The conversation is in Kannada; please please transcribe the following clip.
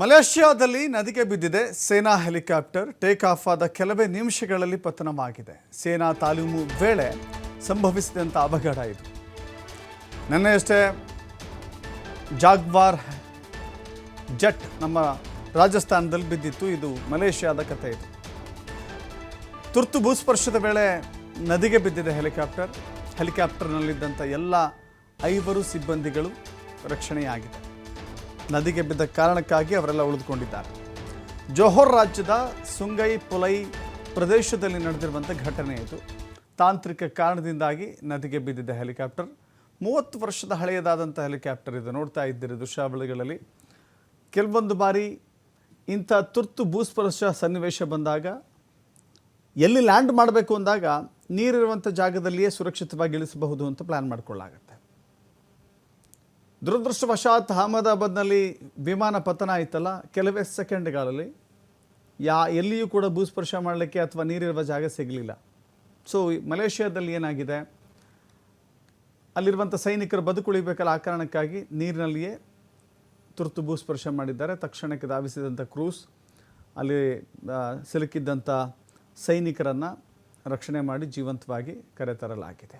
ಮಲೇಷ್ಯಾದಲ್ಲಿ ನದಿಗೆ ಬಿದ್ದಿದೆ ಸೇನಾ ಹೆಲಿಕಾಪ್ಟರ್. ಟೇಕ್ ಆಫ್ ಆದ ಕೆಲವೇ ನಿಮಿಷಗಳಲ್ಲಿ ಪತನವಾಗಿದೆ. ಸೇನಾ ತಾಲೀಮು ವೇಳೆ ಸಂಭವಿಸಿದಂಥ ಅವಘಡ ಇದು. ನಿನ್ನೆಯಷ್ಟೇ ಜಾಗ್ವಾರ್ ಜೆಟ್ ನಮ್ಮ ರಾಜಸ್ಥಾನದಲ್ಲಿ ಬಿದ್ದಿತ್ತು. ಇದು ಮಲೇಷ್ಯಾದ ಕಥೆ ಇದು. ತುರ್ತು ಭೂಸ್ಪರ್ಶದ ವೇಳೆ ನದಿಗೆ ಬಿದ್ದಿದೆ ಹೆಲಿಕಾಪ್ಟರ್. ಹೆಲಿಕಾಪ್ಟರ್ನಲ್ಲಿದ್ದಂಥ ಎಲ್ಲ ಐವರು ಸಿಬ್ಬಂದಿಗಳು ರಕ್ಷಣೆಯಾಗಿದೆ ನದಿಗೆ ಬಿದ್ದ ಕಾರಣಕ್ಕಾಗಿ ಅವರೆಲ್ಲ ಉಳಿದುಕೊಂಡಿದ್ದಾರೆ. ಜೋಹರ್ ರಾಜ್ಯದ ಸುಂಗೈ ಪುಲೈ ಪ್ರದೇಶದಲ್ಲಿ ನಡೆದಿರುವಂಥ ಘಟನೆ ಇದು. ತಾಂತ್ರಿಕ ಕಾರಣದಿಂದಾಗಿ ನದಿಗೆ ಬಿದ್ದಿದ್ದ ಹೆಲಿಕಾಪ್ಟರ್, ಮೂವತ್ತು ವರ್ಷದ ಹಳೆಯದಾದಂಥ ಹೆಲಿಕಾಪ್ಟರ್ ಇದು. ನೋಡ್ತಾ ಇದ್ದೀರಿ ದೃಶ್ಯಾವಳಿಗಳಲ್ಲಿ. ಕೆಲವೊಂದು ಬಾರಿ ಇಂಥ ತುರ್ತು ಭೂಸ್ಪರ್ಶ ಸನ್ನಿವೇಶ ಬಂದಾಗ, ಎಲ್ಲಿ ಲ್ಯಾಂಡ್ ಮಾಡಬೇಕು ಅಂದಾಗ ನೀರಿರುವಂಥ ಜಾಗದಲ್ಲಿಯೇ ಸುರಕ್ಷಿತವಾಗಿ ಇಳಿಸಬಹುದು ಅಂತ ಪ್ಲ್ಯಾನ್ ಮಾಡಿಕೊಳ್ಳಾಗತ್ತೆ ದುರದೃಷ್ಟವಶಾತ್ ಅಹಮದಾಬಾದ್ನಲ್ಲಿ ವಿಮಾನ ಪತನ ಆಯ್ತಲ್ಲ, ಕೆಲವೇ ಸೆಕೆಂಡ್ಗಳಲ್ಲಿ, ಯಾ ಎಲ್ಲಿಯೂ ಕೂಡ ಭೂಸ್ಪರ್ಶ ಮಾಡಲಿಕ್ಕೆ ಅಥವಾ ನೀರಿರುವ ಜಾಗ ಸಿಗಲಿಲ್ಲ. ಸೊ ಮಲೇಷ್ಯಾದಲ್ಲಿ ಏನಾಗಿದೆ? ಅಲ್ಲಿರುವಂಥ ಸೈನಿಕರು ಬದುಕುಳಿಬೇಕಲ್ಲ ಆ ಕಾರಣಕ್ಕಾಗಿ ನೀರಿನಲ್ಲಿಯೇ ತುರ್ತು ಭೂಸ್ಪರ್ಶ ಮಾಡಿದ್ದಾರೆ. ತಕ್ಷಣಕ್ಕೆ ಧಾವಿಸಿದಂಥ ಕ್ರೂಸ್, ಅಲ್ಲಿ ಸಿಲುಕಿದ್ದಂಥ ಸೈನಿಕರನ್ನು ರಕ್ಷಣೆ ಮಾಡಿ ಜೀವಂತವಾಗಿ ಕರೆತರಲಾಗಿದೆ.